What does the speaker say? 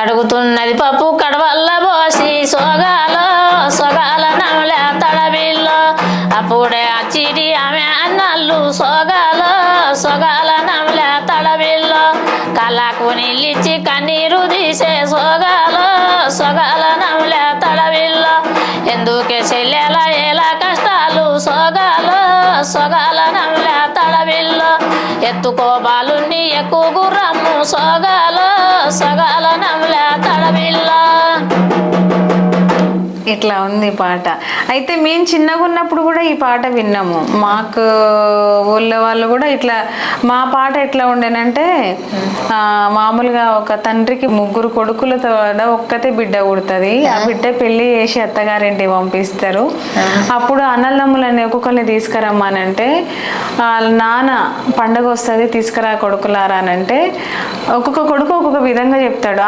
కడుగుతున్నది పప్పు కడవల్ల పోసి సోగాలో సొగాల నమల తడబిల్లో అప్పుడే అచ్చిడి ఆమె అన్నల్లు సోగాలో సొగాల నమల తడబిల్లో కళ్ళకు నీళ్ళిచ్చి కన్నీరు తీసే సోగాలో సొగాల నమల తడబిల్లో ఎందుకే చెల్లెల ఎలా కష్టాలు సోగాలో సొగాల నమల తడబిల్లో ఎత్తుకోబాలుని ఎక్కువ గుర్రము సోగాలో సగాల నమల ఇట్లా ఉంది పాట. అయితే మేము చిన్నగా ఉన్నప్పుడు కూడా ఈ పాట విన్నాము. మాకు ఊళ్ళో వాళ్ళు కూడా ఇట్లా మా పాట ఎట్లా ఉండేనంటే ఆ, మామూలుగా ఒక తండ్రికి ముగ్గురు కొడుకులతో ఒక్కతే బిడ్డ పుడుతుంది. ఆ బిడ్డ పెళ్ళి చేసి అత్తగారింటికి పంపిస్తారు. అప్పుడు అన్నదమ్ములని ఒక్కొక్కరిని తీసుకురమ్మానంటే వాళ్ళ నాన్న పండగ వస్తుంది తీసుకురా కొడుకులారా అని అంటే ఒక్కొక్క కొడుకు ఒక్కొక్క విధంగా చెప్తాడు.